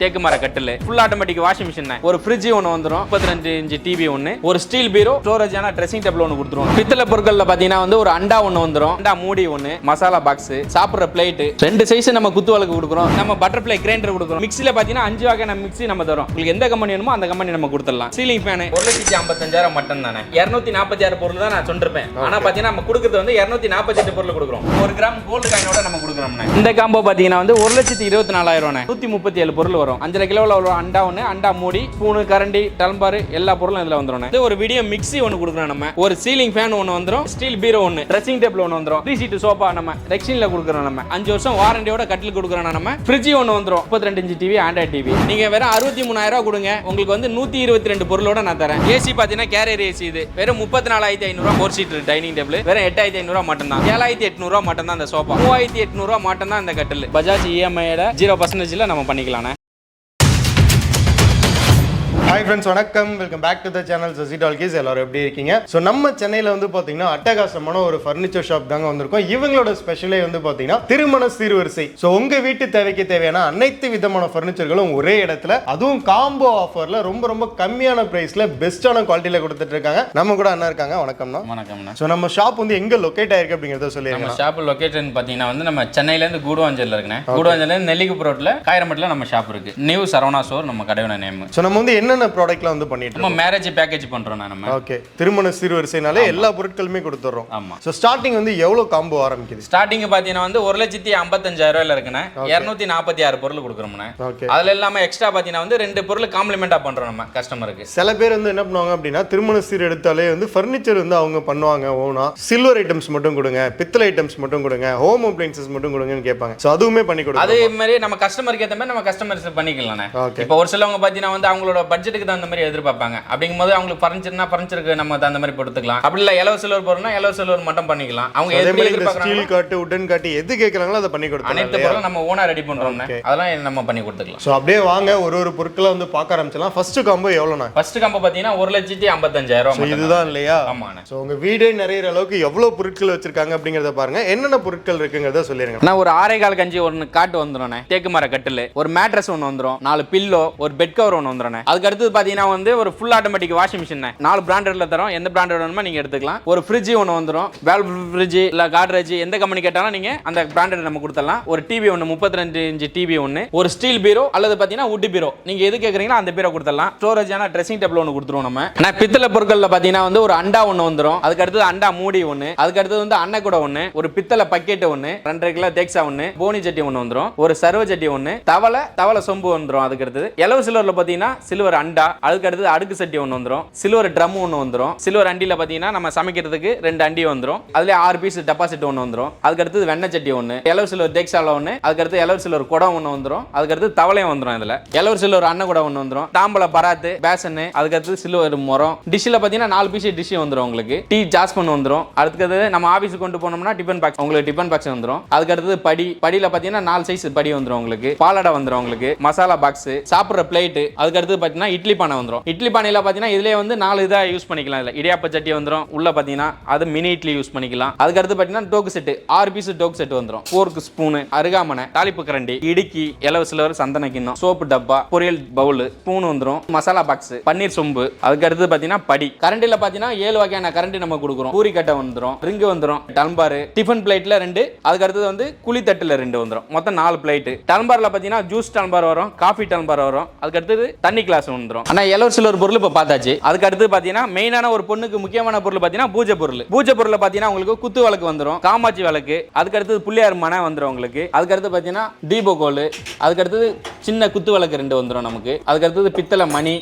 தேக்கு மர கட்டில். ஃபுல் ஆட்டோமேட்டிக் வாஷிங் மிஷின் ஒரு ஃப்ரிட்ஜ் ஒன்று வந்துடும் முப்பத்தி ரெண்டு இன்ச்சு டிவி ஒன்று ஒரு ஸ்டீல் பீரோ ஸ்டோரேஜான ட்ரெஸ்ஸிங் டேபிள் ஒன்று கொடுத்துருவோம் பித்தளை பொருட்களில் பார்த்தீங்கன்னா வந்து ஒரு அண்டா ஒன்று வந்துடும் அண்டா மூடி ஒன்று மசாலா பாக்ஸ் சாப்பிட்ற பிளேட் ரெண்டு சைஸ் நம்ம குத்து வழக்கு கொடுக்குறோம். நம்ம பட்டர்ஃப்ளை கிரைண்டர் கொடுக்குறோம். மிக்ஸியில் பார்த்தீங்கன்னா அஞ்சு வகையான மிக்ஸி நம்ம தரோம் உங்களுக்கு எந்த கம்பெனி வேணுமோ அந்த கம்பெனி நம்ம கொடுத்துடலாம். சீலிங் ஃபேன் ஒரு லட்சத்தி ஐம்பத்தஞ்சாயிரம் மட்டும் தானே இரநூத்தி நாற்பத்தி ஆறு பொருள் தான் நான் சொல்லிருப்பேன். ஆனா பாத்தீங்கன்னா நம்ம கொடுக்குறது வந்து இரநூத்தி நாற்பத்தெட்டு பொருள் கொடுக்குறோம். ஒரு கிராம் கோல்டு காயினோட நம்ம கொடுக்குறோம் இந்த காம்போ பாத்தீங்கன்னா வந்து ஒரு லட்சத்தி இருபத்தி நாலாயிரம் நூத்தி முப்பத்தி ஏழு பொருள் வரும். அஞ்சரை கிலோவில் உள்ள அண்டா ஒன்று அண்டா மூடி பூணு கரண்டி டல்பார் எல்லா பொருளும் இதில் வந்துடும் இது ஒரு வீடியோ மிக்ஸி ஒன்று கொடுக்குறோம் நம்ம. ஒரு சீலிங் ஃபேன் ஒன்று வந்துடும் ஸ்டீல் பீரோ ஒன்று ட்ரெஸ்ஸிங் டேபிள் ஒன்று வந்துடும் த்ரீ சீட்டு சோஃபா நம்ம ரெக்ஷின்ல கொடுக்குறோம் நம்ம. அஞ்சு வருஷம் வாரண்டியோட கட்டில் கொடுக்குறோம் நம்ம. ஃப்ரிட்ஜ் ஒன்று வந்துடும் முப்பத்தி ரெண்டு இன்ச்சு டிவி ஆண்ட்ராய்ட் டிவி நீங்கள் வெறும் அறுபத்தி மூணாயிரம் ரூபா கொடுங்க. உங்களுக்கு வந்து நூற்றி இருபத்தி ரெண்டு பொருளோட நான் தரேன். ஏசி பார்த்தீங்கன்னா கேரியர் ஏசி இது. வெறும் முப்பத்தி நாலாயிரத்தி ஐநூறுரூவா ஃபோர் சீட் டைனிங் டேபிள் வெறும் எட்டாயிரத்தி ஐநூறுரூவா மட்டும் தான் ஏழாயிரத்தி எட்நூறுவா மட்டும் தான் அந்த சோஃபா மூவாயிரத்தி எட்நூறுவா மட்டும் தான் இந்த கட்டில். பஜாஜ் இஎம்ஐயோட ஜீரோ பர்சன்டேஜில் நம்ம பண்ணிக்கலாம் ஹாய் ஃப்ரெண்ட்ஸ் வணக்கம். Welcome back to the channel Sasi talkies எல்லாரும் எப்படி இருக்கீங்க? ஸோ நம்ம சென்னையில் வந்து பார்த்தீங்கன்னா அட்டகாசமான ஒரு ஃபர்னிச்சர் ஷாப் தாங்க வந்திருக்கோம். இவங்களோட ஸ்பெஷலே வந்து பார்த்தீங்கன்னா திருமண சீர்வரிசை. ஸோ உங்கள் வீட்டு தேவைக்கு தேவையான அனைத்து விதமான ஃபர்னிச்சர்களும் ஒரே இடத்துல அதுவும் காம்போ ஆஃபரில் ரொம்ப ரொம்ப கம்மியான ப்ரைஸில் பெஸ்ட்டான குவாலிட்டியில் கொடுத்துட்டு இருக்காங்க. நம்ம கூட அண்ணா இருக்காங்க. வணக்கம்ண்ணா வணக்கம்ண்ணா ஸோ நம்ம ஷாப் வந்து எங்கே லொக்கேட் ஆயிருக்கு அப்படிங்கிறத நம்ம சொல்லிடுங்க ஷாப் லொகேஷன் பார்த்தீங்கன்னா வந்து நம்ம சென்னையிலேருந்து கூடுவாஞ்சல்ல இருக்குண்ணே. கூடுவாஞ்சல்லேருந்து நெல்லிக்குப்பு ரோட்டில் காயரமட்டில் நம்ம ஷாப் இருக்கு. நியூ சரவணா ஸ்டோர் நம்ம கடையோட நேம் ஸோ நம்ம வந்து என்னென்ன ப்ராடக்ட்லாம் வந்து பண்ணிட்டு நம்ம மேரேஜ் பேக்கேஜ் பண்றோம் நம்ம. ஓகே திருமண சீர்வரிசைனாலே எல்லா பொருட்களுமே கொடுத்துட்றோம் ஆமா. ஸோ ஸ்டார்டிங் வந்து எவ்வளோ காம்போ ஆரம்பிக்குது? ஸ்டார்டிங் பாத்தீங்கன்னா வந்து ஒரு லட்சத்தி ஐம்பத்தஞ்சாயிரம் ரூபாயில இருக்குண்ணே. இரநூத்தி நாற்பத்தி ஆறு பொருள் கொடுக்குறோம்ண்ணே. ஓகே அதுல இல்லாம எக்ஸ்ட்ரா பாத்தீங்கன்னா வந்து ரெண்டு பொருள் காம்ப்ளிமெண்டா பண்றோம் நம்ம கஸ்டமருக்கு சில பேர் வந்து என்ன பண்ணுவாங்க அப்படின்னா திருமண சீர் எடுத்தாலே வந்து ஃபர்னிச்சர் வந்து அவங்க பண்ணுவாங்க ஓனா சில்வர் ஐட்டம்ஸ் மட்டும் கொடுங்க பித்தளை ஐட்டம்ஸ் மட்டும் கொடுங்க ஹோம் அப்ளைன்சஸ் மட்டும் கொடுங்கன்னு கேட்பாங்க. ஸோ அதுவுமே பண்ணி அதே கொடுங்க மாதிரி நம்ம கஸ்டமருக்கு ஏற்ற மாதிரி நம்ம கஸ்டமர்ஸ் பண்ணிக்கலாம்ண்ணே. ஓகே இப்போ ஒரு சிலவங்க பார்த்தீங்கன்னா வந்து அவங்களோட பட்ஜெட்டுக்கு தகுந்த மாதிரி எதிர்பார்ப்பாங்க. அப்படிங்கும்போது அவங்களுக்கு ஃபர்னிச்சர்னா ஃபர்னிச்சருக்கு நம்ம தகுந்த மாதிரி கொடுத்துக்கலாம் அப்படி இல்லை எலவ சில்வர் பொருள்னா எலவ சில்வர் மட்டும் பண்ணிக்கலாம். அவங்க எது எதிர்பார்க்குறாங்க ஸ்டீல் காட்டு உடன் காட்டு எது கேட்குறாங்களோ அதை பண்ணி கொடுத்தாங்க அனைத்து பொருளும் நம்ம ஓனா ரெடி Okay. அதெல்லாம் நம்ம பண்ணி கொடுத்துக்கலாம். ஸோ அப்படியே வாங்க ஒரு ஒரு பொருட்களை வந்து பார்க்க ஆரம்பிச்சலாம் ஃபர்ஸ்ட் காம்போ எவ்வளோண்ணா ஃபர்ஸ்ட் கம்போ பார்த்தீங்கன்னா ஒரு லட்சத்தி ஐம்பத்தஞ்சாயிரம் இதுதான் இல்லையா? ஆமாண்ணே. ஸோ உங்க வீடே நிறைய அளவுக்கு எவ்வளோ பொருட்கள் வச்சிருக்காங்க அப்படிங்கிறத பாருங்க. என்னென்ன பொருட்கள் இருக்குங்கிறத சொல்லிருங்க. நான் ஒரு ஆறே கால் கஞ்சி ஒன்று காட்டு வந்துடும் தேக்கு மர கட்டில் ஒரு மேட்ரஸ் ஒன்று வந்துடும் நாலு பில்லோ ஒரு பெட் கவர் ஒன்று வந்துடும் அதுக்கு அடுத்தது பார்த்தீங்கன்னா வந்து ஒரு ஃபுல் ஆட்டோமேட்டிக் வாஷிங் மிஷின் நாலு பிராண்டட்ல தரோம். எந்த பிராண்டட் வேணுமோ நீங்கள் எடுத்துக்கலாம். ஒரு ஃப்ரிட்ஜ் ஒன்று வந்துடும் வேல் ஃப்ரிட்ஜ் இல்லை காட்ரேஜ் எந்த கம்பெனி கேட்டாலும் நீங்கள் அந்த பிராண்டட் நம்ம கொடுத்துடலாம். ஒரு டிவி ஒன்று முப்பத்தி ரெண்டு இன்ச்சு டிவி ஒன்று ஒரு ஸ்டீல் பீரோ அல்லது பார்த்தீங்கன்னா உட்டு பீரோ நீங்கள் எது கேட்குறீங்களோ அந்த பீரோ கொடுத்துடலாம். ஸ்டோரேஜான ட்ரெஸ்ஸிங் டேபிள் ஒன்று கொடுத்துருவோம் நம்ம. ஆனால் பித்தளை பொருட்களில் பார்த்தீங்கன்னா வந்து ஒரு அண்டா ஒன்று வந்துடும் அதுக்கு அடுத்தது அண்டா மூடி ஒன்று அதுக்கு அடுத்தது வந்து அன்னை கூட ஒன்று ஒரு பித்தளை பக்கெட் ஒன்று ரெண்டரை கிலோ தேக்ஸா ஒன்று போனி சட்டி ஒன்று வந்துடும் ஒரு சர்வ சட்டி ஒன்று தவளை தவளை சொம்பு வந்துடும் அதுக்கு அடுத்தது எலவு சில்வரில் பார்த்தீங்கன்னா சில்வர் அண்டா அதுக்கு அடுத்தது அடுக்கு சட்டி ஒன்று வந்துடும் சில்வர் ட்ரம் ஒன்று வந்துடும் சில்வர் அண்டியில் பார்த்தீங்கன்னா நம்ம சமைக்கிறதுக்கு ரெண்டு அண்டி வந்துடும் அதுல ஆறு பீஸ் டெபாசிட் ஒன்று வந்துடும் அதுக்கு அடுத்தது வெண்ணெய் சட்டி ஒன்று எலவு சில்வர் தேக்ஸால ஒன்று அதுக்கு அடுத்து எலவு சில்வர் குடம் ஒன்று வந்துடும் அதுக்கு அடுத்து தவளையும் வந்துடும் இதில். எலவர் சில்வர் அண்ணன் குடம் ஒன்று வந்துடும் தாம்பல பராத்து பேசனு அதுக்கடுத்து சில்வர் முறம் டிஷ்ஷில் பார்த்தீங்கன்னா நாலு பீஸ் டிஷ் வந்துடும் உங்களுக்கு. டீ ஜாஸ்பன் வந்துடும் அடுத்தது நம்ம ஆஃபீஸுக்கு கொண்டு போனோம்னா டிஃபன் பாக்ஸ் உங்களுக்கு டிஃபன் பாக்ஸ் வந்துடும் அதுக்கு அடுத்தது படி படியில் பார்த்தீங்கன்னா நாலு சைஸ் படி வந்துடும் உங்களுக்கு. பாலடை வந்துடும் உங்களுக்கு. மசாலா பாக்ஸ் சாப்பிட்ற பிளேட்டு அதுக்கடுத்து பார்த்தீங்கன்னா இட்லி பானை வந்துடும் இட்லி பானையில் பார்த்தீங்கன்னா இதுலேயே வந்து நாலு இதாக யூஸ் பண்ணிக்கலாம் இல்லை இடியாப்ப சட்டி வந்துடும் உள்ளே பார்த்தீங்கன்னா அது மினி இட்லி யூஸ் பண்ணிக்கலாம். அதுக்கு அடுத்து பார்த்தீங்கன்னா டோக்கு செட்டு ஆறு பீஸ் டோக் செட் வந்துடும் ஃபோர்க்கு ஸ்பூனு அருகாமனை தாளிப்பு கரண்டி இடுக்கி இலவ சிலவர் சந்தன கிண்ணம் சோப்பு டப்பா பொரியல் பவுல் ஸ்பூன் வந்துடும் மசாலா பாக்ஸ் பன்னீர் சொம்பு அதுக்கடுத்து பார்த்தீங்கன்னா படி. கரண்டியில் பார்த்தீங்கன்னா ஏழு வகையான கரண்டி நம்ம கொடுக்குறோம். பூரி கட்டை வந்துடும் ரிங்கு வந்துடும் டல்பாரு டிஃபன் பிளேட்டில் ரெண்டு. அதுக்கு அடுத்தது வந்து குழி ரெண்டு வந்துடும் மொத்தம் நாலு பிளேட்டு டல்பார்ல பார்த்தீங்கன்னா ஜூஸ் டல்பார் வரும் காஃபி டல்பார் வரும். அதுக்கடுத்தது தண்ணி கிளாஸ் வந்துடும் ஆனால் எலவர் சில்வர் பொருள் இப்போ பார்த்தாச்சு. அதுக்கு அடுத்து பார்த்தீங்கன்னா மெயினான ஒரு பொண்ணுக்கு முக்கியமான பொருள் பார்த்தீங்கன்னா பூஜை பொருள். பூஜை பொருள் பார்த்தீங்கன்னா உங்களுக்கு குத்து விளக்கு வந்துடும் காமாட்சி விளக்கு அதுக்கு அடுத்தது புள்ளியார் மனை வந்துடும் உங்களுக்கு. அதுக்கு அடுத்து பார்த்தீங்கன்னா தீப கோல் அதுக்கு அடுத்தது சின்ன குத்து விளக்கு ரெண்டு வந்துடும் நமக்கு. அதுக்கு அடுத்தது பித்தளை மணி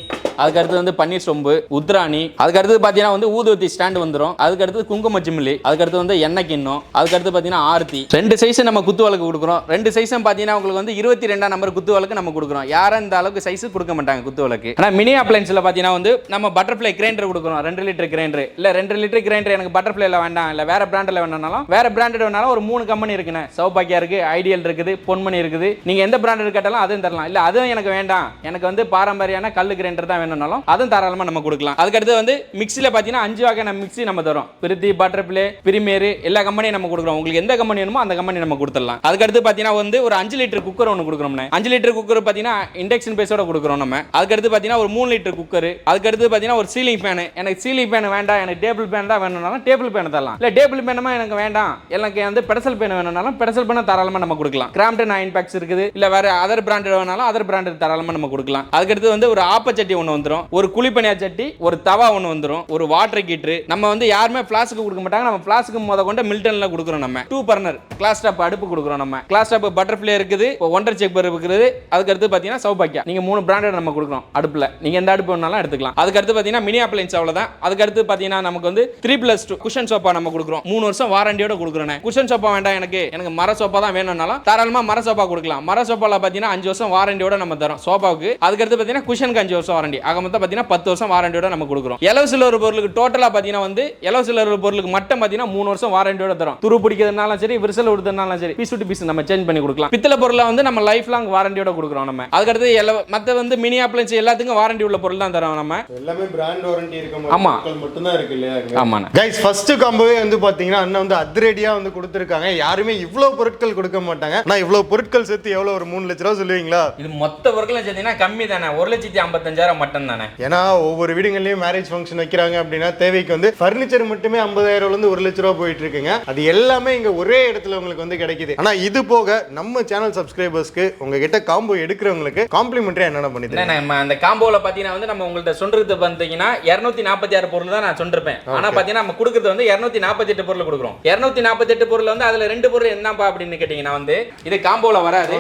அதுக்கு அடுத்து வந்து பன்னீர் சொம்பு உத்ராணி அதுக்கு அடுத்து பார்த்தீங்கன்னா வந்து ஊதுவத்தி ஸ்டாண்ட் வந்துடும் அதுக்கு அடுத்து குங்கும சிமிலி அதுக்கு அடுத்து வந்து எண்ணெய் கிண்ணம் அதுக்கு அடுத்து பார்த்தீங்கன்னா ஆர்த்தி. ரெண்டு சைஸ் நம்ம குத்து விளக்கு கொடுக்குறோம். ரெண்டு சைஸும் பார்த்தீங்கன்னா உங்களுக்கு வந்து இருபத்தி ரெண்டாம் நம்பர் குத்து வழக்கு நம்ம கொடுக்குறோம். யாரும் இந்த அளவுக்கு சைஸ் கொடுக்க மாட்டாங்க குத்து இருக்குது ஆனால் மினி அப்ளைன்ஸில் பார்த்தீங்கன்னா வந்து நம்ம பட்டர்ஃப்ளை கிரைண்டர் கொடுக்குறோம் ரெண்டு லிட்டர் கிரைண்டர் இல்லை ரெண்டு லிட்டர் கிரைண்டர் எனக்கு பட்டர்ஃப்ளைல வேண்டாம். இல்லை வேற பிராண்டில் வேணாலும் வேற பிராண்டட் வேணாலும் ஒரு மூணு கம்பெனி இருக்குண்ணே. சௌபாக்கியா இருக்கு ஐடியல் இருக்குது பொன்மணி இருக்குது. நீங்க எந்த பிராண்டட் கேட்டாலும் அதுவும் தரலாம். இல்லை அதுவும் எனக்கு வேண்டாம். எனக்கு வந்து பாரம்பரியான கல் கிரைண்டர் தான் வேணும்னாலும் அதுவும் தாராளமாக நம்ம கொடுக்கலாம். அதுக்கடுத்து வந்து மிக்சியில் பார்த்தீங்கன்னா அஞ்சு வகையான மிக்சி நம்ம தரோம். பிரித்தி பட்டர்ஃபிளே பிரிமேரு எல்லா கம்பெனியும் நம்ம கொடுக்குறோம். உங்களுக்கு எந்த கம்பெனி வேணுமோ அந்த கம்பெனி நம்ம கொடுத்துடலாம். அதுக்கடுத்து பாத்தீங்கன்னா வந்து ஒரு அஞ்சு லிட்டர் குக்கர் ஒன்று கொடுக்குறோம்னே அஞ்சு லிட்டர் குக்கர் பாத்தீங்கன்னா இண்டக்ஷன் பேஸோட கொடுக்குறோம் நம்ம. அதுக்கடுத்து பார்த்தீங்கன்னா ஒரு மூணு லிட்டர் குக்கர் அதுக்கடுத்து பார்த்தீங்கன்னா ஒரு சீலிங் ஃபேன் எனக்கு சீலிங் ஃபேன் வேண்டாம் எனக்கு டேபிள் ஃபேன் தான் வேணும்னாலும் டேபிள் ஃபேன் தரலாம். இல்லை டேபிள் ஃபேனுமா எனக்கு வேண்டாம். எனக்கு வந்து பெடசல் ஃபேன் வேணும்னாலும் பெடசல் ஃபேனை தாராளமாக நம்ம கொடுக்கலாம். கிராம்டன் அயன் பேக்ஸ் இருக்குது. இல்லை வேறு அதர் பிராண்டட் வேணாலும் அதர் பிராண்டட் தாராளமாக நம்ம கொடுக்கலாம். அதுக்கடுத்து வந்து ஒரு ஆப்பச்சட்டி ஒன்று வந்துடும் ஒரு குழிப்பணியா சட்டி ஒரு தவா ஒன்று வந்துடும் ஒரு வாட்டர் கீட்ரு நம்ம வந்து யாருமே ஃப்ளாஸ்க்கு கொடுக்க மாட்டாங்க. நம்ம ஃப்ளாஸ்க்கு முத கொண்டு மில்டனில் கொடுக்குறோம் நம்ம. டூ பர்னர் கிளாஸ் டாப் அடுப்பு கொடுக்குறோம் நம்ம. கிளாஸ் டாப் பட்டர்ஃப்ளை இருக்குது. ஒன்றரை செக் செக் இருக்குது. அதுக்கடுத்து பார்த்தீங்கன்னா சௌபாக்கியா நீங்கள் மூணு பிராண்டட் நம்ம கொடுக்குறோம். அடுப்பில். நீங்க எந்த அடுப்பு வேணாலும் எடுத்துக்கலாம். அதுக்கடுத்து பார்த்தீங்கன்னா மினி அப்ளைன்ஸ் அவ்வளவுதான். அதுக்கடுத்து பார்த்தீங்கன்னா நமக்கு வந்து three plus two cushion sofa நம்ம கொடுக்குறோம். மூணு வருஷம் வாரண்டியோட கொடுக்குறேன். குஷன் சோப்பா வேண்டாம் எனக்கு. எனக்கு மர சோப்பா தான் வேணும்னாலும் தாராளமாக மர சோப்பா கொடுக்கலாம். மர சோப்பால பார்த்தீங்கன்னா அஞ்சு வருஷம் வாரண்டியோட நம்ம தரோம் சோப்பாவுக்கு அதுக்கடுத்து பார்த்தீங்கன்னா குஷனுக்கு அஞ்சு வருஷம் வாரண்டி. ஆக மொத்தம் பார்த்தீங்கன்னா பத்து வருஷம் வாரண்டியோட நம்ம கொடுக்குறோம். இலவச ஒரு பொருளுக்கு டோட்டலாக பார்த்தீங்கன்னா வந்து இலவச ஒரு பொருளுக்கு மட்டும் பார்த்தீங்கன்னா மூணு வருஷம் வாரண்டியோட தரோம். துரு பிடிக்கிறதுனாலும் சரி விரிசல் விடுறதுனாலும் சரி பீஸ் டு பீஸ் நம்ம சேஞ்ச் பண்ணி கொடுக்கலாம். பித்தளை பொருளை வந்து நம்ம லைஃப் லாங் வாரண்டியோட கொடுக்குறோம் நம்ம. அதுக்கடுத்து எல்லா மற்ற வந்து மினி அப்ளைன்ஸ் எல்லாத்துக்கும் வாரண்டி உள்ள பொருள் தான் தரோம் நம்ம. எல்லாமே பிராண்ட் வாரண்டி இருக்க ஆமா. பொருட்கள் மட்டும்தான் இருக்கு இல்லையா? ஆமாண்ணா. கைஸ் ஃபர்ஸ்ட் காம்போவே வந்து பாத்தீங்கன்னா அண்ணன் வந்து அதிரடியா வந்து கொடுத்துருக்காங்க. யாருமே இவ்வளவு பொருட்கள் கொடுக்க மாட்டாங்க. நான் இவ்வளவு பொருட்கள் சேர்த்து எவ்வளவு? ஒரு மூணு லட்ச ரூபா சொல்லுவீங்களா? இது மொத்த பொருட்களும் சேர்த்தீங்கன்னா கம்மி தானே. ஒரு லட்சத்தி ஐம்பத்தஞ்சாயிரம் மட்டும் தானே ஏன்னா ஒவ்வொரு வீடுகள்லயும் மேரேஜ் ஃபங்க்ஷன் வைக்கிறாங்க அப்படின்னா தேவைக்கு வந்து ஃபர்னிச்சர் மட்டுமே ஐம்பதாயிரம் இருந்து ஒரு லட்ச ரூபா போயிட்டு இருக்குங்க அது எல்லாமே இங்க ஒரே இடத்துல உங்களுக்கு வந்து கிடைக்குது. ஆனா இது போக நம்ம சேனல் சப்ஸ்கிரைபர்ஸ்க்கு உங்ககிட்ட காம்போ எடுக்கிறவங்களுக்கு காம்ப்ளிமெண்டரி என்னென்ன பண்ணி நம்ம அந்த காம்போல பாத்தீங்கன்னா வந்து நம்ம உங்கள்ட்ட சொல்றது பார்த்தீங்கன்னா இருநூத்தி நாற்பத்தி ஆறு பொருள் தான் நான் சொல்லிருப்பேன். ஆனா பாத்தீங்கன்னா நம்ம கொடுக்கறது வந்து இருநூத்தி நாற்பத்தி எட்டு பொருள் கொடுக்குறோம். இருநூத்தி நாற்பத்தி எட்டு பொருள் வந்து அதுல ரெண்டு பொருள் என்னப்பா அப்படின்னு கேட்டீங்கன்னா வந்து இது காம்போல வராது.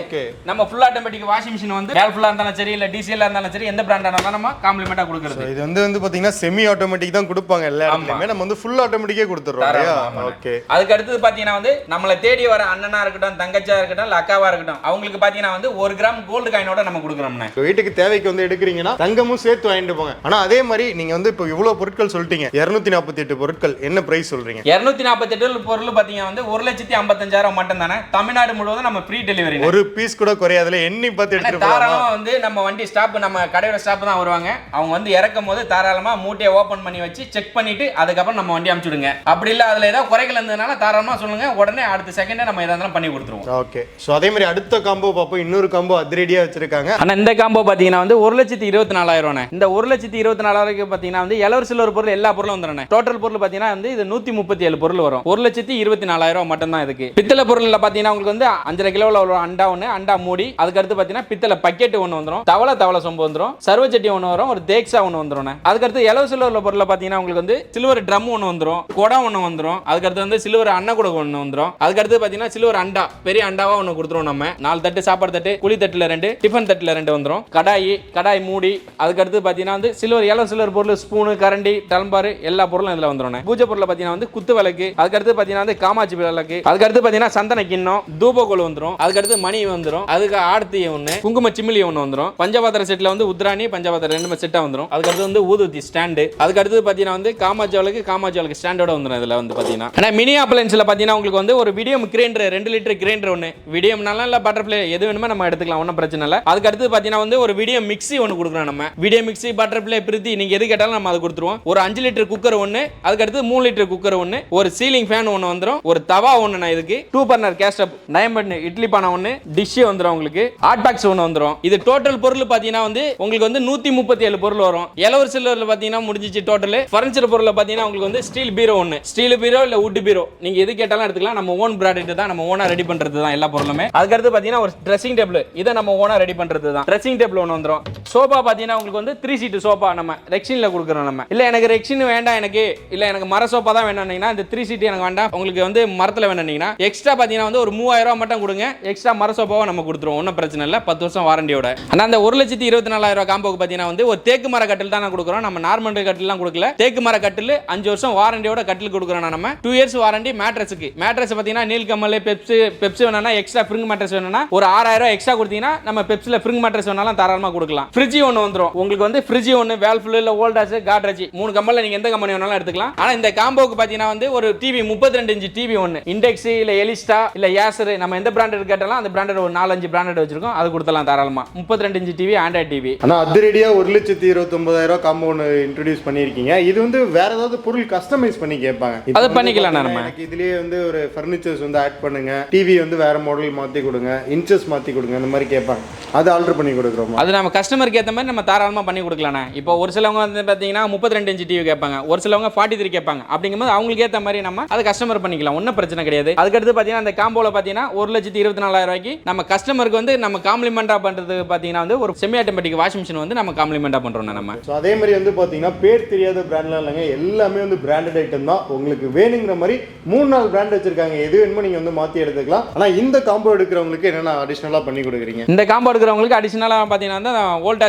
நம்ம ஃபுல் ஆட்டோமேட்டிக் வாஷிங் மிஷின் வந்து கேர்ஃபுல்லா இருந்தாலும் சரி இல்ல டிசிஎல் இருந்தாலும் சரி எந்த பிராண்டா இருந்தாலும் நம்ம காம்ப்ளிமெண்டா கொடுக்குறது. இது வந்து வந்து பாத்தீங்கன்னா செமி ஆட்டோமேட்டிக் தான் கொடுப்பாங்க எல்லா இடத்துலயுமே. நம்ம வந்து ஃபுல் ஆட்டோமேட்டிக்கே கொடுத்துறோம் இல்லையா? ஓகே அதுக்கு அடுத்தது பாத்தீங்கன்னா வந்து நம்மளை தேடி வர அண்ணனா இருக்கட்டும் தங்கச்சியா இருக்கட்டும் இல்ல அக்காவா இருக்கட்டும் அவங்களுக்கு பாத்தீங்கன்னா வந்து ஒரு கிராம் கோல்டு காயினோட நம்ம கொடுக்குறோம்ண்ணே. உங்க வீட்டுக்கு தேவைக்கு வந்து எடுக்கிறீங்கன்னா தங்கமும் சேர்த்து வாங்கிட்டு போங்க. ஆனா அதே மாதிரி நீங்க வந்து இப்போ இவ்வளவு பொருட்கள் சொல்லிட்டீங்க. இருநூத்தி நாற்பத்தி எட்டு பொருட்கள். என்ன பிரைஸ் சொல்றீங்க? இருநூத்தி நாற்பத்தி எட்டு பொருள் பாத்தீங்கன்னா வந்து ஒரு லட்சத்தி ஐம்பத்தஞ்சாயிரம் மட்டும் தானே தமிழ்நாடு முழுவதும் நம்ம ஃப்ரீ டெலிவரி ஒரு பீஸ் கூட குறையாதுல. எண்ணி பார்த்து எடுத்துட்டு போகலாமா தாராளமா வந்து நம்ம வண்டி ஸ்டாப் நம்ம கடையோட ஸ்டாப் தான் வருவாங்க. அவங்க வந்து இறக்கும் போது தாராளமா மூட்டையை ஓபன் பண்ணி வச்சு செக் பண்ணிட்டு அதுக்கப்புறம் நம்ம வண்டி அனுப்பிச்சுடுங்க அப்படி இல்ல அதுல ஏதாவது குறைகள் இருந்ததுனால தாராளமா சொல்லுங்க. உடனே அடுத்த செகண்டே நம்ம எதா இருந்தாலும் பண்ணி கொடுத்துருவோம். ஓகே ஸோ அதே மாதிரி அடுத்த காம்போ பார்ப்போம். இன்னொரு காம்போ அதிரடியா வச்சிருக்காங்க. ஆனா இந்த காம்போ பாத்தீங்கன்னா வந்து ஒரு லட்சத்தி இருபத்தி நாலாயிரம் இந்த ஒரு லட்சத்தி இருபத்தி நாலாயிரம் பாத்தீங்கன்னா வந்து இலவச ஒரு பொருள் எல்லா பொருளும் வந்துடும் டோட்டல் பொருள் பாத்தீங்கன்னா வந்து இது நூத்தி முப்பத்தி ஏழு பொருள் வரும். ஒரு லட்சத்தி இருபத்தி நாலாயிரம் மட்டும் தான் இதுக்கு. பித்தளை பொருளில் பாத்தீங்கன்னா உங்களுக்கு வந்து அஞ்சரை கிலோவில் ஒரு அண்டா ஒன்று அண்டா மூடி அதுக்கு அடுத்து பாத்தீங்கன்னா பித்தளை பக்கெட் ஒன்று வந்துடும் தவளை தவளை சொம்பு வந்துடும் சர்வச்சட்டி ஒன்று வரும் ஒரு தேக்ஸா ஒன்று வந்துடும் அதுக்கடுத்து இலவச சில்வர் பொருளை பாத்தீங்கன்னா உங்களுக்கு வந்து சில்வர் ட்ரம் ஒன்று வந்துடும் குடம் ஒன்று வந்துடும் அதுக்கடுத்து வந்து சில்வர் அன்னக்குடம் ஒன்று வந்துடும் அதுக்கடுத்து பாத்தீங்கன்னா சில்வர் அண்டா பெரிய அண்டாவா ஒன்று கொடுத்துருவோம் நம்ம. நாலு தட்டு சாப்பாடு தட்டு குழி தட்டுல ரெண்டு டிஃபன் தட்டுல ரெண்டு வந்துடும் கடாயி கடாய் மூணு மூடி அதுக்கடுத்து பார்த்தீங்கன்னா வந்து சில்வர் இலவ சில்வர் பொருள் ஸ்பூனு கரண்டி டலம்பார் எல்லா பொருளும் இதில் வந்துடும் பூஜை பொருள் பார்த்தீங்கன்னா வந்து குத்து விளக்கு அதுக்கடுத்து பார்த்தீங்கன்னா வந்து காமாட்சி விளக்கு அதுக்கடுத்து பார்த்தீங்கன்னா சந்தன கிண்ணம் தூபகோல் வந்துடும் அதுக்கடுத்து மணி வந்துடும் அதுக்கு ஆர்த்தி ஒன்று குங்கும சிமிலி ஒன்று வந்துடும் பஞ்சபாத்திர செட்டில் வந்து உத்ராணி பஞ்சபாத்திரம் ரெண்டு செட்டாக வந்துடும் அதுக்கடுத்து வந்து ஊதுவத்தி ஸ்டாண்டு அதுக்கடுத்து பார்த்தீங்கன்னா வந்து காமாட்சி விளக்கு காமாட்சி விளக்கு ஸ்டாண்டோட வந்துடும் இதில் வந்து பார்த்தீங்கன்னா ஆனால் மினி அப்ளைன்ஸ்ல பார்த்தீங்கன்னா உங்களுக்கு வந்து ஒரு விடியம் கிரைண்டர் ரெண்டு லிட்டர் கிரைண்டர் ஒன்று விடியம்னாலும் இல்ல பட்டர்ஃப்ளை எது வேணுமோ நம்ம எடுத்துக்கலாம் ஒன்றும் பிரச்சனை இல்லை. அதுக்கு அடுத்து வந்து ஒரு விடியம் மிக்ஸி ஒன்று கொடுக்குறோம் நம்ம. வீடியோ மிக்சி பட்டர்ஃப்ளை பிரித்தி நீங்க எது கேட்டாலும் நம்ம அதை கொடுத்துருவோம். ஒரு அஞ்சு லிட்டர் குக்கர் ஒன்று அதுக்கடுத்து மூணு லிட்டர் குக்கர் ஒன்று ஒரு சீலிங் ஃபேன் ஒன்று வந்துடும் ஒரு தவா ஒன்று நான் இதுக்கு டூ பர்னர் கேஸ்டப் டயமண்ட் இட்லி பானை ஒன்று டிஷ்ஷு வந்துடும் உங்களுக்கு ஹாட் பாக்ஸ் ஒன்று வந்துடும் இது டோட்டல் பொருள் பார்த்தீங்கன்னா வந்து உங்களுக்கு வந்து நூற்றி முப்பத்தி ஏழு பொருள் வரும். இலவர் சில்வரில் பார்த்தீங்கன்னா முடிஞ்சிச்சு டோட்டல் ஃபர்னிச்சர் பொருளில் பார்த்தீங்கன்னா உங்களுக்கு வந்து ஸ்டீல் பீரோ ஒன்று ஸ்டீல் பீரோ இல்லை உட் பீரோ நீங்கள் எது கேட்டாலும் எடுத்துக்கலாம். நம்ம ஓன் ப்ராடக்ட் தான் நம்ம ஓனாக ரெடி பண்ணுறது தான் எல்லா பொருளுமே. அதுக்கடுத்து பார்த்தீங்கன்னா ஒரு ட்ரெஸ்ஸிங் டேபிள் இதை நம்ம ஓனாக ரெடி பண்ணுறது தான் ட்ரெஸ்ஸிங் டேபிள் ஒன்று வந்துடும் சோஃபா பார்த்தீங்கன்னா உங்களுக்கு வந்து த்ரீ சீட்டு சோஃபா நம்ம ரெக்ஷனில் கொடுக்குறோம் நம்ம. இல்லை எனக்கு ரெக்ஷன் வேண்டாம் எனக்கு இல்லை எனக்கு மர சோஃபா தான் வேணும்னீங்கன்னா இந்த த்ரீ சீட்டு எனக்கு வேண்டாம். உங்களுக்கு வந்து மரத்தில் வேணும்னீங்கன்னா எக்ஸ்ட்ரா பார்த்தீங்கன்னா வந்து ஒரு மூவாயிரம் ரூபா மட்டும் கொடுங்க. எக்ஸ்ட்ரா மர சோஃபாவை நம்ம கொடுத்துருவோம். ஒன்றும் பிரச்சனை இல்லை. பத்து வருஷம் வாரண்டியோட. ஆனால் அந்த ஒரு லட்சத்தி இருபத்தி நாலாயிரம் ரூபா காம்போக்கு பார்த்தீங்கன்னா வந்து ஒரு தேக்கு மர கட்டில் தான் நான் கொடுக்குறோம். நம்ம நார்மல் கட்டிலாம் கொடுக்கல. தேக்கு மர கட்டில் அஞ்சு வருஷம் வாரண்டியோட கட்டில் கொடுக்குறோம் நம்ம. டூ இயர்ஸ் வாரண்டி மேட்ரஸுக்கு மேட்ரஸ் பார்த்தீங்கன்னா நீல்கமல் பெப்சி பெப்சி வேணும்னா எக்ஸ்ட்ரா ஃப்ரிங் மேட்ரஸ் வேணும்னா ஒரு ஆறாயிரம் எக்ஸ்ட்ரா கொடுத்தீங்கன்னா நம்ம பெப்ஸில் ஃப்ரிங் மேட்ரஸ் வேணாலும் தாராளமாக கொடுக்கலாம். ஃப்ரிட்ஜ் ஒன்று வந்துரும். உங்களுக்கு வந்து ஃப்ரிட்ஜ் ஒன்று வேல்ஃபுல் இல்லை ஓல்டாஸ் காட்ரேஜ் மூணு கம்பெனியில் நீங்கள் எந்த கம்பெனி வேணாலும் எடுத்துக்கலாம். ஆனால் இந்த காம்போக்கு பார்த்தீங்கன்னா வந்து ஒரு டிவி முப்பத்தி ரெண்டு இன்ச்சு டிவி ஒன்று இண்டெக்ஸ் இல்லை எலிஸ்டா இல்லை ஏசர் நம்ம எந்த பிராண்டட் கேட்டாலும் அந்த பிராண்டட் ஒரு நாலஞ்சு பிராண்டட் வச்சிருக்கோம். அது கொடுத்தலாம் தாராளமா. முப்பத்தி ரெண்டு இன்ச்சு டிவி ஆண்ட்ராய்ட் டிவி ஆனா அதிரடியா ஒரு லட்சத்தி இருபத்தொன்பதாயிரம் ரூபாய் காம்போ ஒன்று இன்ட்ரடியூஸ் பண்ணியிருக்கீங்க. இது வந்து வேற ஏதாவது பொருள் கஸ்டமைஸ் பண்ணி கேட்பாங்க. அது பண்ணிக்கலாம் நம்ம. இதுலயே வந்து ஒரு ஃபர்னிச்சர்ஸ் வந்து ஆட் பண்ணுங்க. டிவி வந்து வேற மாடல் மாத்தி கொடுங்க. இன்ச்சஸ் மாத்தி கொடுங்க. அந்த மாதிரி கேட்பாங்க. அது ஆல்டர் பண்ணி கொடுக்குறோமா? அது நம்ம கஸ்டமருக்கு ஏற்ற மாதிரி நம்ம தாராளமாக பண்ணி கொடுக்கலாண்ணே. இப்போ ஒரு சிலவங்க வந்து பார்த்தீங்கன்னா முப்பத்தி ரெண்டு இன்ச்சு டிவி கேட்பாங்க. ஒரு சிலவங்க ஃபார்ட்டி த்ரீ கேட்பாங்க. அப்படிங்கும்போது அவங்களுக்கு ஏற்ற மாதிரி நம்ம அதை கஸ்டமர் பண்ணிக்கலாம். ஒன்றும் பிரச்சனை கிடையாது. அதுக்கடுத்து பார்த்தீங்கன்னா அந்த காம்போவில் பார்த்தீங்கன்னா ஒரு லட்சத்தி இருபத்தி நாலாயிரம் ரூபாய்க்கு நம்ம கஸ்டமருக்கு வந்து நம்ம காம்ப்ளிமெண்ட்டாக பண்ணுறது பார்த்தீங்கன்னா வந்து ஒரு செமி ஆட்டோமேட்டிக் வாஷிங் மிஷின் வந்து நம்ம காம்ப்ளிமெண்ட்டாக பண்ணுறோம் நம்ம. ஸோ அதே மாதிரி வந்து பார்த்தீங்கன்னா பேர் தெரியாத பிராண்ட்லாம் இல்லைங்க. எல்லாமே வந்து பிராண்டட் ஐட்டம் தான். உங்களுக்கு வேணுங்கிற மாதிரி மூணு நாலு பிராண்ட் வச்சிருக்காங்க. எது வேணுமோ நீங்கள் வந்து மாற்றி எடுத்துக்கலாம். ஆனால் இந்த காம்போ எடுக்கிறவங்களுக்கு என்னென்ன அடிஷ்னலாக பண்ணி கொடுக்குறீங்க? இந்த காம்போ எடுக்கிறவங்களுக்கு அடிஷனலாக பார்த்தீங்கன்னா வந்து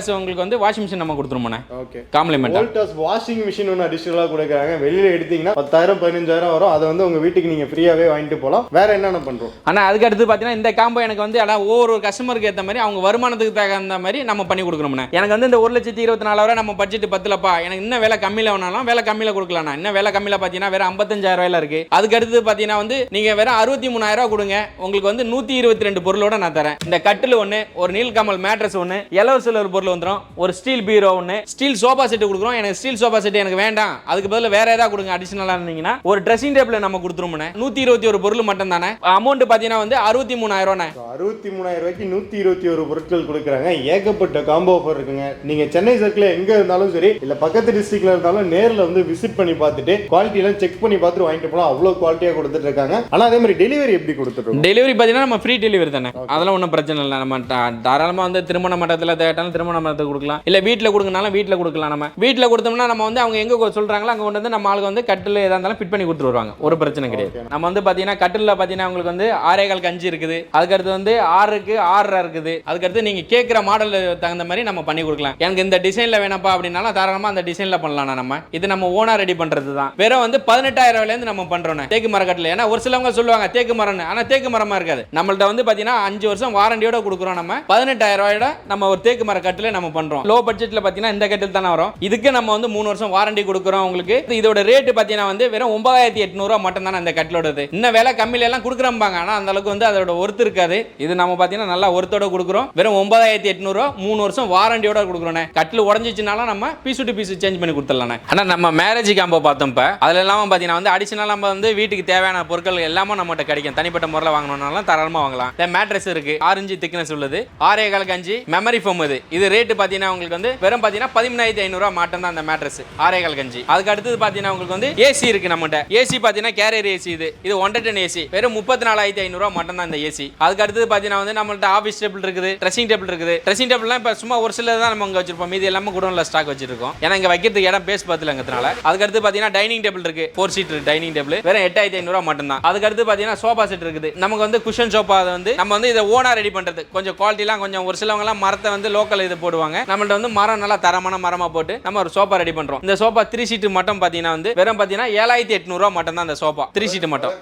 வோல்டாஸ் உங்களுக்கு வந்து வாஷிங் மிஷின் நம்ம கொடுத்துருமோண்ணே ஓகே காம்ப்ளிமெண்ட்டாக வோல்டாஸ் வாஷிங் மிஷின் ஒன்று அடிஷ்னலாக கொடுக்குறாங்க. வெளியில் எடுத்தீங்கன்னா பத்தாயிரம் பதினஞ்சாயிரம் வரும். அதை வந்து உங்கள் வீட்டுக்கு நீங்கள் ஃப்ரீயாகவே வாங்கிட்டு போகலாம். வேற என்னென்ன பண்ணுறோம் ஆனால் அதுக்கு அடுத்து பார்த்தீங்கன்னா இந்த காம்போ எனக்கு வந்து அதான் ஒவ்வொரு கஸ்டமருக்கு ஏற்ற மாதிரி அவங்க வருமானத்துக்கு தகுந்த மாதிரி நம்ம பண்ணி கொடுக்குறோம்ண்ணே எனக்கு வந்து இந்த ஒரு லட்சத்தி இருபத்தி நாலாயிரம் நம்ம பட்ஜெட் பத்துலப்பா. எனக்கு இன்னும் விலை கம்மியில் வேணாலும் விலை கம்மியில் கொடுக்கலாம்ண்ணா இன்னும் விலை கம்மியில் பார்த்தீங்கன்னா வேற ஐம்பத்தஞ்சாயிரம் ரூபாயில இருக்கு. அதுக்கு அடுத்து பார்த்தீங்கன்னா வந்து நீங்கள் வேற அறுபத்தி மூணாயிரம் கொடுங்க. உங்களுக்கு வந்து நூற்றி இருபத்தி ரெண்டு பொருளோட நான் தரேன். இந்த கட்டில் ஒன்று ஒரு நீல்கமல் மேட்ரஸ் ஒன்று எலவு சிலர் பொருள் வந்துடும் ஒரு ஸ்டீல் பீரோ ஒன்று ஸ்டீல் சோஃபா செட்டு கொடுக்குறோம். எனக்கு ஸ்டீல் சோஃபா செட் எனக்கு வேண்டாம். அதுக்கு பதிலா வேற ஏதாவது கொடுங்க அடிஷனலாக இருந்தீங்கன்னா. ஒரு ட்ரெஸ்ஸிங் டேபிள் நம்ம கொடுத்துருவோம்ண்ணே நூற்றி இருபத்தி ஒரு பொருள் மட்டும் தானே அமௌண்ட் பார்த்தீங்கன்னா வந்து அறுபத்தி மூணாயிரம் ரூபாண்ணே அறுபத்தி மூணாயிரம் ரூபாய்க்கு நூற்றி இருபத்தி ஒரு பொருட்கள் கொடுக்குறாங்க. ஏகப்பட்ட காம்போ ஆஃபர் இருக்குங்க. நீங்கள் சென்னை சர்க்கிள் எங்கே இருந்தாலும் சரி இல்லை பக்கத்து டிஸ்ட்ரிக்ட்ல இருந்தாலும் நேரில் வந்து விசிட் பண்ணி பார்த்துட்டு குவாலிட்டிலாம் செக் பண்ணி பார்த்துட்டு வாங்கிட்டு போகலாம் அவ்வளோ குவாலிட்டியாக கொடுத்துட்டு இருக்காங்க. ஆனால் அதே மாதிரி டெலிவரி எப்படி கொடுத்துட்ருக்கோம் டெலிவரி பார்த்தீங்கன்னா நம்ம ஃப்ரீ டெலிவரி தானே. அதெல்லாம் ஒன்றும் பிரச்சனை இல்லை. நம்ம தா- தாராளமா வந்து திருமண மண்டபத்தில் தேட்டாலும் திருமண மண்டபத்துக்கு கொடுக்கலாம். இல்லை வீட்டில் கொடுங்கனாலும் வீட்டில் கொடுக்கலாம் நம்ம. வீட்டில் கொடுத்தோம்னா நம்ம வந்து அவங்க எங்கே சொல்கிறாங்களோ அங்கே கொண்டு வந்து நம்ம ஆளுக்கு வந்து கட்டில் எதாக இருந்தாலும் ஃபிட் பண்ணி கொடுத்துட்டு வருவாங்க. ஒரு பிரச்சனை கிடையாது. நம்ம வந்து பார்த்தீங்கன்னா கட்டிலில் பார்த்தீங்கன்னா உங்களுக்கு வந்து ஆறே கால் கஞ்சி இருக்குது. அதுக்கடுத்து வந்து ஆறுக்கு ஆறரை இருக்குது. அதுக்கடுத்து நீங்கள் கேட்குற மாடல் தகுந்த மாதிரி நம்ம பண்ணி கொடுக்கலாம். எனக்கு இந்த டிசைனில் வேணாப்பா அப்படின்னாலும் தாராளமாக அந்த டிசைனில் பண்ணலாம் நம்ம. இது நம்ம ஓனாக ரெடி பண்ணுறது தான். வெறும் வந்து பதினெட்டாயிரம் ரூபாயிலேருந்து நம்ம பண்ணுறோம் தேக்கு மரக்கட்டில் ஏன்னா ஒரு சிலவங்க சொல்லுவாங்க தேக்கு மரம்னு. ஆனால் தேக்கு மரமா இருக்காது. நம்மள்ட்ட வந்து பார்த்தீங்கன்னா அஞ்சு வருஷம் வாரண்டியோட கொடுக்குறோம் நம்ம. பதினெட்டாயிரம் ரூபாயோட நம்ம ஒரு தேக்கு மர கட்டில் நம்ம பண்ணுறோம் லோ பட்ஜெட்டில் பார்த்தீங்கன்னா இந்த கட்டில் தானே வரும். இதுக்கு நம்ம வந்து மூணு வருஷம் வாரண்டி கொடுக்குறோம் உங்களுக்கு. இதோட ரேட்டு பார்த்தீங்கன்னா வந்து வெறும் ஒன்பதாயிரத்தி எட்நூறுவா மட்டும் தானே இந்த கட்டிலோடது. இன்னும் விலை கம்மியில எல்லாம் கொடுக்குறம்பாங்க. ஆனால் அந்த அளவுக்கு வந்து அதோட ஒர்த்து இருக்காது. இது நம்ம பார்த்தீங்கன்னா நல்லா ஒருத்தோட கொடுக்குறோம். வெறும் ஒன்பதாயிரத்தி எட்நூறுவா மூணு வருஷம் வாரண்டியோட கொடுக்குறோம் கட்டில் உடஞ்சிச்சுனாலும் நம்ம பீஸ் டு பீஸ் சேஞ்ச் பண்ணி கொடுத்துடலாம் ஆனால் நம்ம மேரேஜ் காம்போ பார்த்தோம் இப்போ. அதில் இல்லாமல் பார்த்தீங்கன்னா வந்து அடிஷனல் நம்ம வந்து வீட்டுக்கு தேவையான பொருட்கள் எல்லாமே நம்மகிட்ட கிடைக்கும். தனிப்பட்ட முறையில் வாங்கணும்னாலும் தாராளமாக வாங்கலாம். இந்த மேட்ரஸ் இருக்கு. ஆரஞ்சு திக்னஸ் உள்ளது. ஆறே காலுக்கு அஞ்சு. மெமரி ஃபோம் இது இது ரேட்டு பார்த்தீங்கன்னா உங்களுக்கு வந்து வெறும் பார்த்தீங்கன்னா பதிமூணாயிரத்தி ஐநூறுரூவா மாட்டம் தான் அந்த மேட்ரஸ் ஆரேகால் கஞ்சி. அதுக்கு அடுத்தது பார்த்தீங்கன்னா உங்களுக்கு வந்து ஏசி இருக்கு நம்மகிட்ட. ஏசி பார்த்தீங்கன்னா கேரியர் ஏசி இது. இது ஒன்றரை டன் ஏசி வெறும் முப்பத்தி நாலாயிரத்தி ஐநூறுரூவா மட்டும் தான் இந்த ஏசி அதுக்கு அடுத்தது பார்த்தீங்கன்னா வந்து நம்மள்ட்ட ஆஃபீஸ் டேபிள் இருக்குது ட்ரெஸ்ஸிங் டேபிள் இருக்குது. ட்ரெஸ்ஸிங் டேபிள்லாம் இப்போ சும்மா ஒரு சிலர் தான் நம்ம இங்கே வச்சிருப்போம். மீதி எல்லாமே குடோனில் ஸ்டாக் வச்சிருக்கோம். ஏன்னா இங்கே வைக்கிறதுக்கு இடம் பேஸ் பார்த்துலங்கிறதுனால. அதுக்கு அடுத்து பார்த்தீங்கன்னா டைனிங் டேபிள் இருக்கு. ஃபோர் சீட் டைனிங் டேபிள் வெறும் எட்டாயிரத்தி ஐநூறுரூவா மட்டும் தான். அதுக்கு அடுத்து பார்த்தீங்கன்னா சோஃபா செட் இருக்குது. நமக்கு வந்து குஷன் சோஃபா அதை வந்து நம்ம வந்து இதை ஓனா ரெடி பண்ணுறது கொஞ்சம் குவாலிட்டிலாம் கொஞ்சம் ஒரு சிலவங்கலாம் மரத்தை வந்து லோக்கல் இது போடுவாங்க. நம்மள்ட்ட வந்து மரம் நல்லா தரமான மரமாக போட்டு நம்ம ஒரு சோஃபா ரெடி பண்ணுறோம் இந்த சோஃபா த்ரீ சீட்டு மட்டும் பார்த்தீங்கன்னா வந்து வெறும் பார்த்தீங்கன்னா ஏழாயிரத்தி எட்நூறுவா மட்டும் தான் அந்த சோஃபா த்ரீ சீட்டு மட்டும்.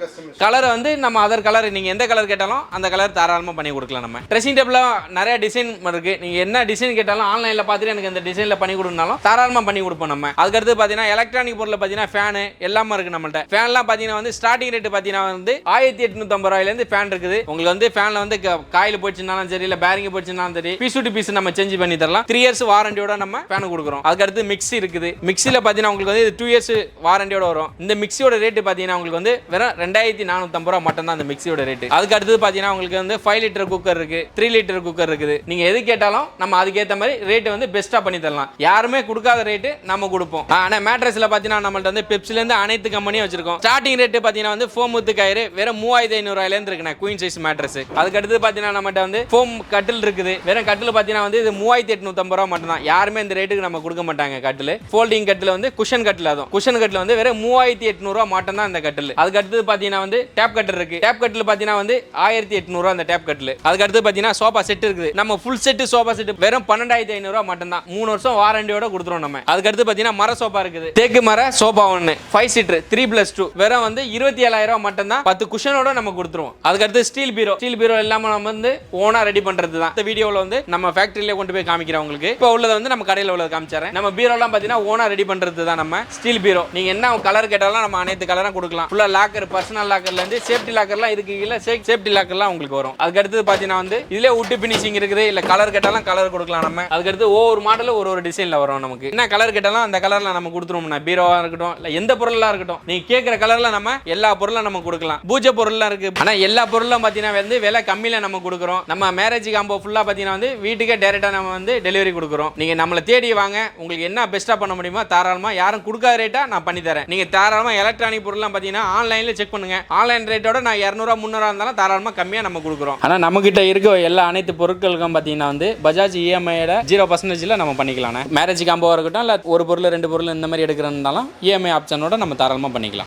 கலர் வந்து நம்ம அதர் கலர் நீங்கள் எந்த கலர் கேட்டாலும் அந்த கலர் தாராளமாக பண்ணி கொடுக்கலாம் நம்ம. ட்ரெஸ்ஸிங் டேபிள் நிறைய டிசைன் இருக்கு. நீங்கள் என்ன டிசைன் கேட்டாலும் ஆன்லைனில் பார்த்துட்டு எனக்கு இந்த டிசைனில் பண்ணி கொடுனாலும் தாராளமாக பண்ணி கொடுப்போம் நம்ம. அதுக்கடுத்து பார்த்தீங்கன்னா எலக்ட்ரானிக் பொருள் பார்த்தீங்கன்னா ஃபேனு எல்லாமே இருக்கு நம்மள்ட்ட. ஃபேன்லாம் பார்த்தீங்கன்னா வந்து ஸ்டார்டிங் ரேட் பார்த்தீங்கன்னா வந்து ஆயிரத்தி எட்நூத்தம்பது ரூபாயிலேருந்து ஃபேன் இருக்குது. உங்களுக்கு வந்து ஃபேனில் வந்து காயில் போச்சுனாலும் சரி இல்லை பேரிங் போச்சுனாலும் சரி பீஸ் டு பீஸ் நம்ம சேஞ்ச் பண்ணி தரலாம் த்ரீ இயர்ஸ் வாரண்டியோட நம்ம ஃபேன் கொடுக்குறோம். அதுக்கடுத்து மிக்ஸி இருக்குது. மிக்சியில் பார்த்தீங்கன்னா உங்களுக்கு வந்து டூ இயர்ஸ் வாரண்டியோட வரும். இந்த மிக்ஸியோட ரேட்டு பார்த்தீங்கன்னா உங்களுக்கு வந்து வெறும் ரெண்டாயிரத்தி நானூற்றம்பது ரூபா மட்டும் தான் அந்த மிக்ஸியோட ரேட்டு அதுக்கு அடுத்தது பார்த்தீங்கன்னா உங்களுக்கு வந்து ஃபைவ் லிட்டர் குக்கர் இருக்கு த்ரீ லிட்டர் குக்கர் இருக்குது. நீங்க எது கேட்டாலும் நம்ம அதுக்கேற்ற மாதிரி ரேட்டு வந்து பெஸ்ட்டாக பண்ணி தரலாம். யாருமே கொடுக்காத ரேட்டு நம்ம கொடுப்போம். ஆனால் மேட்ரஸில் பார்த்தீங்கன்னா நம்மள்ட்ட வந்து பெப்சிலேருந்து அனைத்து கம்பெனியும் வச்சிருக்கோம். ஸ்டார்டிங் ரேட்டு பார்த்தீங்கன்னா வந்து ஃபோம் முத்து கயிறு வெறும் மூவாயிரத்தி ஐநூறுவாயிலேருந்து இருக்குண்ணே குயின் சைஸ் மேட்ரஸ் அதுக்கு அடுத்து பார்த்தீங்கன்னா நம்மகிட்ட வந்து ஃபோம் கட்டில் இருக்குது. வெறும் கட்டில் பார்த்தீங்கன்னா வந்து இது மூவாயிரத்தி எட்நூத்தம்பது ரூபா மட்டும் தான் யாருமே இந்த ரேட்டுக்கு நம்ம கொடுக்க மாட்டாங்க கட்டில். ஃபோல்டிங் கட்டில் வந்து குஷன் கட்டில் அதுவும். குஷன் கட்டில் வந்து வெறும் மூவாயிரத்தி எட்நூறுவா மட்டும் தான் இந்த கட்டில். அதுக்கு அடுத்தது பார்த்தீங்கன்னா வந்து டேப் கட்டர் இருக்கு. டேப் கட்டில் பார்த்தீங்கன்னா வந்து ஆயிரத்தி எட்நூறுவா அந்த டேப் கட்டில் அதுக்கு அடுத்து பார்த்தீங்கன்னா சோஃபா செட் இருக்குது. நம்ம ஃபுல் செட்டு சோஃபா செட் வெறும் பன்னெண்டாயிரத்தி ஐநூறுவா மட்டும் தான் மூணு வருஷம் வாரண்டியோட கொடுத்துருவோம் நம்ம. அதுக்கு அடுத்து பார்த்தீங்கன்னா மர சோஃபா இருக்குது. தேக்கு மர சோஃபா ஒன்று five seater three plus two வெறும் வந்து இருபத்தி ஏழாயிரம் ரூபா மட்டும் தான் பத்து குஷனோட நம்ம கொடுத்துருவோம். அதுக்கு அடுத்து ஸ்டீல் பீரோ ஸ்டீல் பீரோ இல்லாம நம்ம வந்து ஓனாக ரெடி பண்றது தான் இந்த வீடியோவில் வந்து நம்ம ஃபேக்டரியில கொண்டு போய் போய் காமிக்கிறேன் உங்களுக்கு இப்போ உள்ளதை வந்து நம்ம கடையில் உள்ளதை காமிச்சிடுறேன் நம்ம பீரோலாம் பார்த்தீங்கன்னா ஓனாக ரெடி பண்ணுறது தான் நம்ம ஸ்டீல் பீரோ. நீங்கள் என்ன கலர் கேட்டாலும் நம்ம அனைத்து கலரும் கொடுக்கலாம். ஃபுல்லாக லாக்கர் பர்சனல் லாக்கர்லேருந்து சேஃப்டி லாக்கர்லாம் இதுக்கு இல்லை சேஃப்டி லாக்கர்லாம் உங்களுக்கு வரும். அதுக்கு அடுத்தது பார்த்தீங்கன்னா வந்து இதிலே உட்டு ஃபினிஷிங் இருக்குது. இல்லை கலர் கேட்டாலும் கலர் கொடுக்கலாம் நம்ம. அதுக்கடுத்து ஒவ்வொரு மாடலும் ஒரு ஒரு டிசைனில் வரும் நமக்கு. என்ன கலர் கேட்டாலும் அந்த கலரில் நம்ம கொடுத்துருவோம்னா பீரோவாக இருக்கட்டும் இல்லை எந்த பொருளாக இருக்கட்டும். நீங்கள் கேட்குற கலரில் நம்ம எல்லா பொருளும் நம்ம கொடுக்கலாம். பூஜை பொருள்லாம் இருக்குது ஆனால் எல்லா பொருளும் பார்த்தீங்கன்னா வந்து விலை கம்மியில் நம்ம கொடுக்குறோம். நம்ம மேரேஜ் காம்போ ஃபுல்லாக பார்த்தீங்கன்னா வந்து வீட்டுக்கே டேரெக்டாக நம்ம வந்து வந்து டெலிவரி கொடுக்குறோம். நீங்கள் நம்மளை தேடி வாங்க. உங்களுக்கு என்ன பெஸ்ட்டாக பண்ண முடியுமோ தாராளமாக யாரும் கொடுக்காத ரேட்டாக நான் பண்ணி தரேன். நீங்கள் தாராளமாக எலக்ட்ரானிக் பொருள்லாம் பார்த்தீங்கன்னா ஆன்லைனில் செக் பண்ணுங்க. ஆன்லைன் ரேட்டோட நான் இரநூறுவா முந்நூறுவா இருந்தாலும் தாராளமாக கம்மியாக நம்ம கொடுக்குறோம். ஆனால் நம்மக்கிட்ட இருக்க எல்லா அனைத்து பொருட்களுக்கும் பார்த்தீங்கன்னா வந்து பஜாஜ் இஎம்ஐயோட ஜீரோ பர்சன்டேஜில் நம்ம பண்ணிக்கலாம் மேரேஜ் காம்போவாக இருக்கட்டும் இல்லை ஒரு பொருள் ரெண்டு பொருள் இந்த மாதிரி எடுக்கிறதுனாலும் இஎம்ஐ ஆப்ஷனோட நம்ம தாராளமாக பண்ணிக்கலாம்.